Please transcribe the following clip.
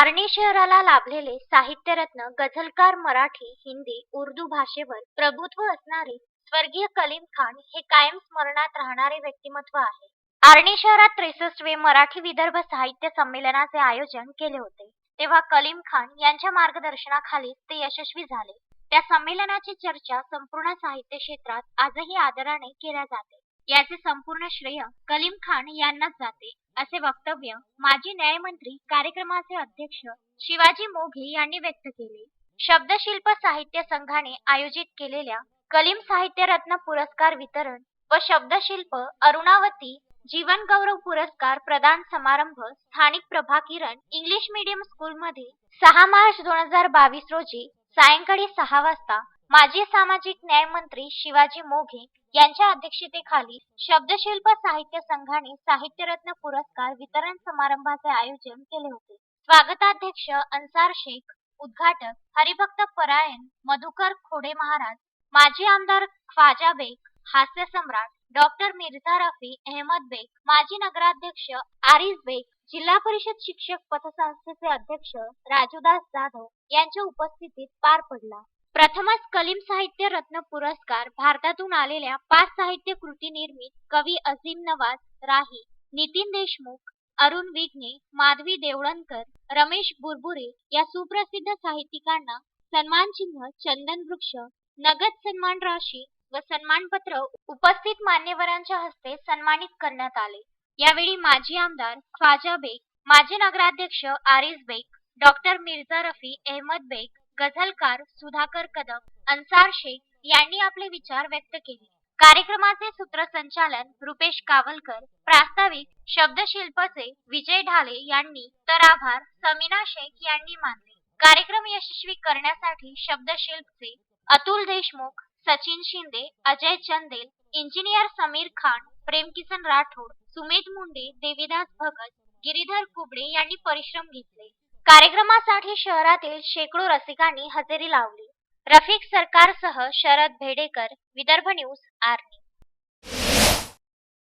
आर्णी शहराला लाभलेले साहित्यरत्न गझलकार मराठी हिंदी उर्दू भाषेवर प्रभुत्व असणारे स्वर्गीय कलीम खान हे कायम स्मरणात राहणारे व्यक्तिमत्व आहे. आर्णी शहरात त्रेसष्टवे मराठी विदर्भ साहित्य संमेलनाचे आयोजन केले होते. तेव्हा कलीम खान यांच्या मार्गदर्शनाखाली ते यशस्वी झाले. त्या संमेलनाची चर्चा संपूर्ण साहित्य क्षेत्रात आजही आदराने केल्या जाते. याचे संपूर्ण श्रेय कलीम खान यांनाच जाते असे वक्तव्य माजी न्यायमंत्री कार्यक्रमाचे अध्यक्ष शिवाजी मोघे यांनी व्यक्त केले. शब्दशिल्प साहित्य संघाने आयोजित केलेल्या कलीम साहित्य रत्न पुरस्कार वितरण व शब्दशिल्प अरुणावती जीवन गौरव पुरस्कार प्रदान समारंभ स्थानिक प्रभा किरण इंग्लिश मीडियम स्कूलमध्ये सहा मार्च दोन हजार बावीस रोजी सायंकाळी सहा वाजता माजी सामाजिक न्याय मंत्री शिवाजी मोघे यांच्या अध्यक्षतेखाली शब्दशिल्प साहित्य संघाने साहित्यरत्न पुरस्कार वितरण समारंभाचे आयोजन केले होते. स्वागताध्यक्ष अन्सार शेख उद्घाटक हरिभक्त परायण मधुकर खोडे महाराज माजी आमदार ख्वाजा बेग हास्य सम्राट डॉक्टर मिर्झा रफी अहमद बेग माजी नगराध्यक्ष आरिज बेग जिल्हा परिषद शिक्षक पतसंस्थेचे अध्यक्ष राजूदास जाधव यांच्या उपस्थितीत पार पडला. प्रथमच कलीम साहित्य रत्न पुरस्कार भारतातून आलेल्या पाच साहित्य कृती निर्मित कवी अझीम नवाज राही नितीन देशमुख अरुण विघ्ने माधवी देवळणकर रमेश बुरबुरे या सुप्रसिद्ध साहित्यिकांना सन्मान चिन्ह चंदन वृक्ष नगद सन्मान राशी व सन्मानपत्र उपस्थित मान्यवरांच्या हस्ते सन्मानित करण्यात आले. यावेळी माजी आमदार ख्वाजा बेग माजी नगराध्यक्ष आरिज बेग डॉक्टर मिर्झा रफी अहमद बेग गझलकार सुधाकर कदम अन्सार शेख यांनी आपले विचार व्यक्त केले. कार्यक्रमाचे सूत्रसंचालन रुपेश कावलकर प्रास्ताविक शब्दशिल्पचे विजय ढाले यांनी तर आभार समीना शेख यांनी मानले. कार्यक्रम यशस्वी करण्यासाठी शब्दशिल्पचे अतुल देशमुख सचिन शिंदे अजय चंदेल इंजिनियर समीर खान प्रेमकिसन राठोड सुमित मुंडे देवीदास भगत गिरीधर कुबडे यांनी परिश्रम घेतले. कार्यक्रमासाठी शहरातील शेकडो रसिकांनी हजेरी लावली. रफिक सरकारसह शरद भेडेकर विदर्भ न्यूज आर्मी.